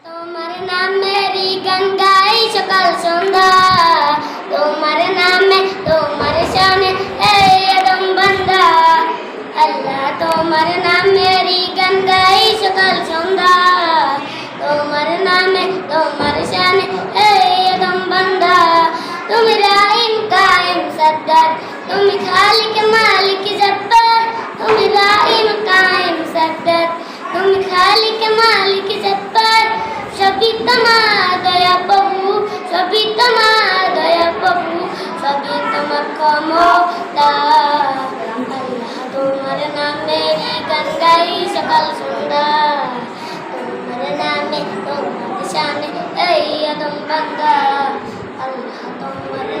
তোমার নামেরই গান গাই সকাল সন্ধ্যা তোমার নামে তোমার শানে এই একদম বান্দা আল্লাহ তোমার নামেরই গান গাই সকাল সন্ধ্যা তোমার নামে তোমার শানে এই একদম বান্দা তুমি রাইম কায়েম সদ্দার তুমি খালিক মালিক Sabitama daya pabu, Sabitama daya pabu, Sabitama kamu dah. Kemarin Amerikan gay sekal sunda. Kemarin Amerikan di sana, eh ya tempat dah. Kemarin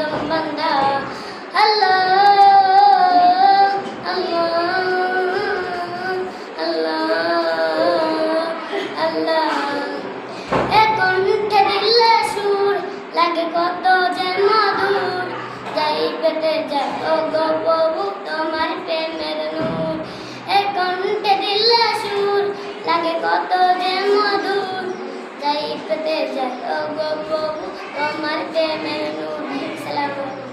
দম বান্দা আল্লাহ আল্লাহ আল্লাহ আল্লাহ এখন মুখে দিলে সুর, লাগে কত যে মধুর যাই পেটে যায় ও গপবু তোমার প্রেমের নূর। এখন মুখে দিলে সুর, লাগে কত যে মধুর যাই পেটে যায় ও গপবু তোমার প্রেমের নূর। എല്ലാവർക്കും